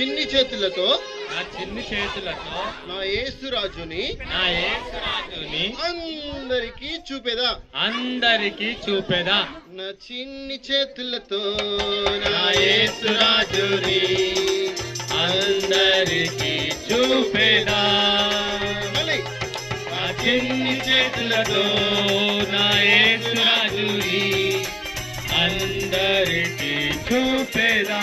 చిన్ని చేతులతో నా చిన్ని చేతులతో నా యేసురాజుని నా యేసురాజుని అందరికీ చూపేదా. అందరికీ చూపెదా. నా చిన్ని చేతులతో నా యేసురాజుని అందరికీ చూపెదా. నా చిన్ని చేతులతో నా యేసురాజుని అందరికీ చూపెదా.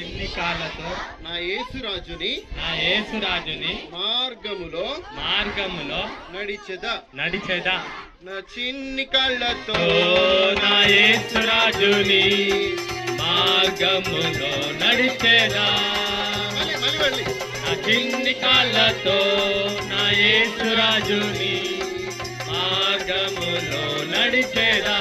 చిన్ని కాళ్ళతో నా యేసురాజుని నా యేసురాజుని మార్గములో మార్గములో నడిచెదా. నడిచేదా. నా చిన్ని కాళ్ళతో నా యేసురాజుని మార్గములో నడిచేదా. నా చిన్ని కాళ్ళతో నా యేసురాజుని మార్గములో నడిచేదా.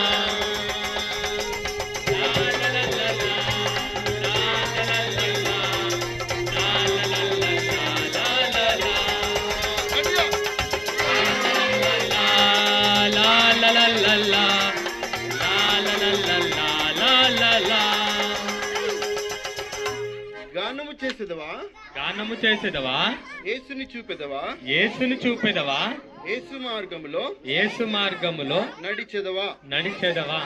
గానము చేసేదవా? గానము చేసేదవా? యేసుని చూపెదవా? యేసుని చూపెదవా? యేసు మార్గములో యేసు మార్గములో నడిచెదవా? నడిచెదవా?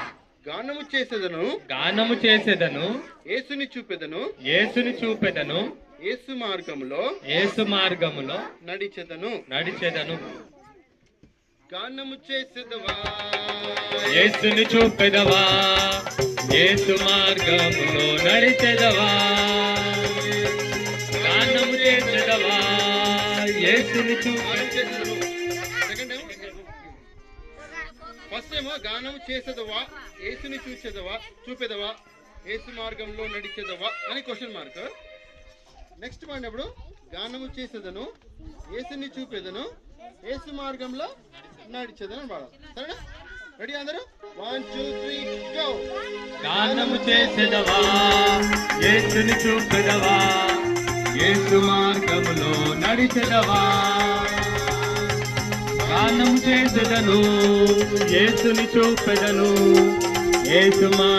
గానము చేసేదను? గానము చేసేదను? యేసుని చూపెదను? యేసుని చూపెదను? యేసు మార్గములో యేసు మార్గములో నడిచెదను? నడిచెదను? గానము చేసేదవా? యేసుని చూపెదవా? యేసు మార్గములో నడిచెదవా? గానము చేసేదవా? యేసుని చూపె గానం చేసేదను సెకండ్ ఏమో ఫస్ట్ ఏమో గానము చేసేదవా? యేసుని చూసేదవా చూపెదవా? యేసు మార్గంలో నడిచేదవా? అని క్వశ్చన్ మార్క్. నెక్స్ట్ పాడినప్పుడు గానము చేసేదను యేసుని చూపేదను యేసు మార్గంలో నడిచేదను పాడాలి సరేనా? రెడీ అందరూ? వన్ టూ త్రీ గో గానము చేసేదవా? యేసుని చూపెదవా? యేసు మార్గములో నడిచెదవా? గానము చేసేదను యేసుని చూపెదను యేసు మా